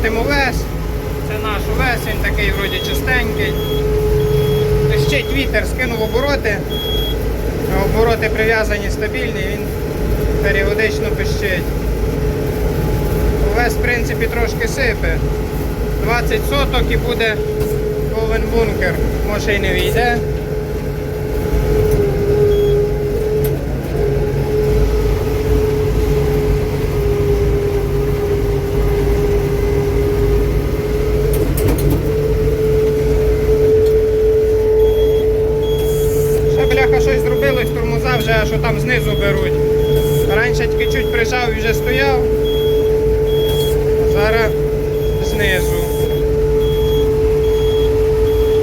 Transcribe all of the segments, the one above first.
молотимо вес. Це наш вес, він такий вроді чистенький. Пищить вітер, скинув обороти. Обороти прив'язані стабільні, він періодично пищить. Увес, в принципі, трошки сипе. 20 соток і буде повен бункер. Може і не війде. Ще зробилось, тормоза вже аж там знизу беруть. Раніше тільки чуть прижав і вже стояв. Зараз знизу.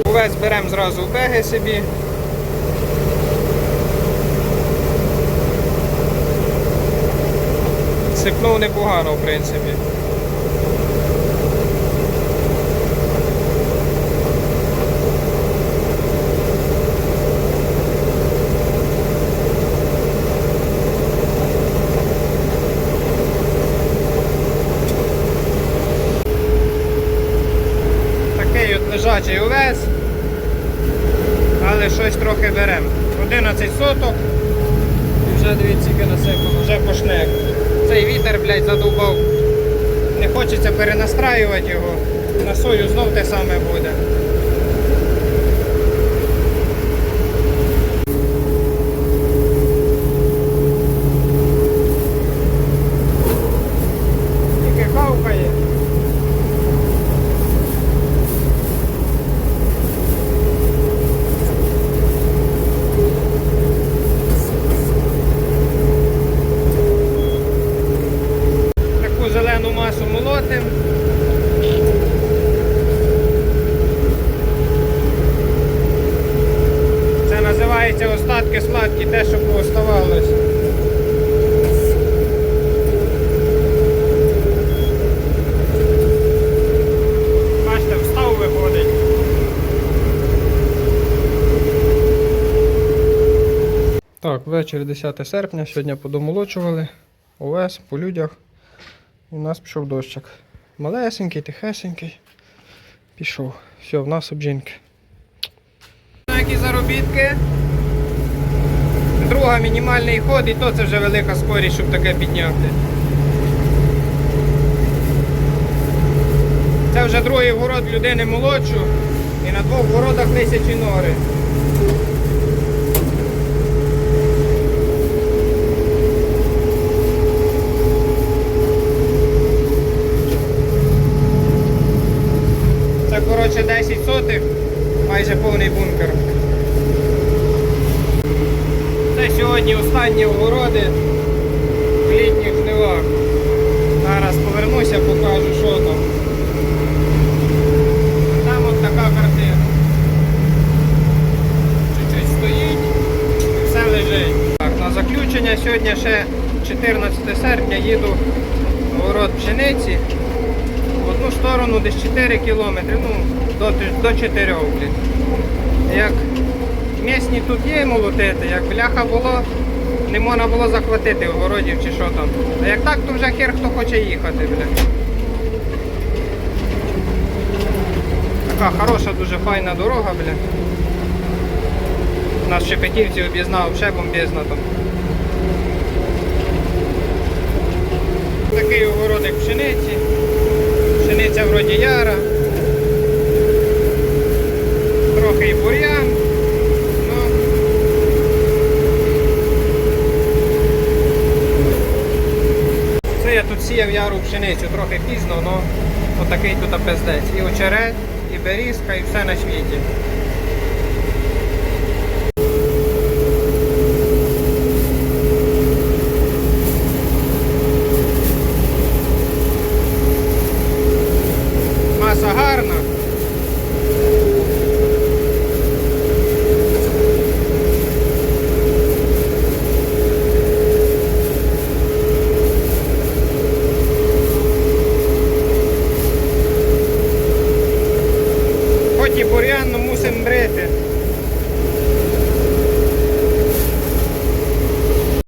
Увесь беремо зразу беги собі. Сипнув непогано, в принципі. Такий от. Але щось трохи беремо. 11 соток. І вже дивіться, яке насипано, вже пошнек. Цей вітер, блядь, задубав. Не хочеться перенастраювати його. На сою знов те саме буде. Те, що пооставалось. Бачите, встав виходить. Так, вечір 10 серпня, сьогодні подомолочували. ОВС по людях. І в нас пішов дощик. Малесенький, тихесенький. Пішов. Все, в нас обжінки. Які заробітки. Друга мінімальний ход, і то це вже велика скорість, щоб таке підняти. Це вже другий город людини молодшу. І на двох городах тисячі нори. Це коротше 10 сотих, майже повний бункер. Це сьогодні останні огороди в літніх жнивах. Зараз повернуся, покажу, що там. Там от така картина. Чуть-чуть стоїть і все лежить. Так, на заключення сьогодні ще 14 серпня їду в город пшениці. В одну сторону десь 4 кілометри, ну, до, до 4, блін. Як місні тут є молотити, як бляха було, не можна було захватити в городів чи що там. А як так, то вже хер хто хоче їхати, бля. Така хороша, дуже файна дорога, бля. Нас Шепетівці об'єзнав, ще бомбезно там. Такий огородик пшениці. Пшениця вроді яра. Трохи і бур'ян. Ну. Це я тут сіяв яру пшеницю трохи пізно, але отакий тут пиздець. І очерет, і берізка, і все на світі. Маса гарна. порівняно ну, мусимо брити.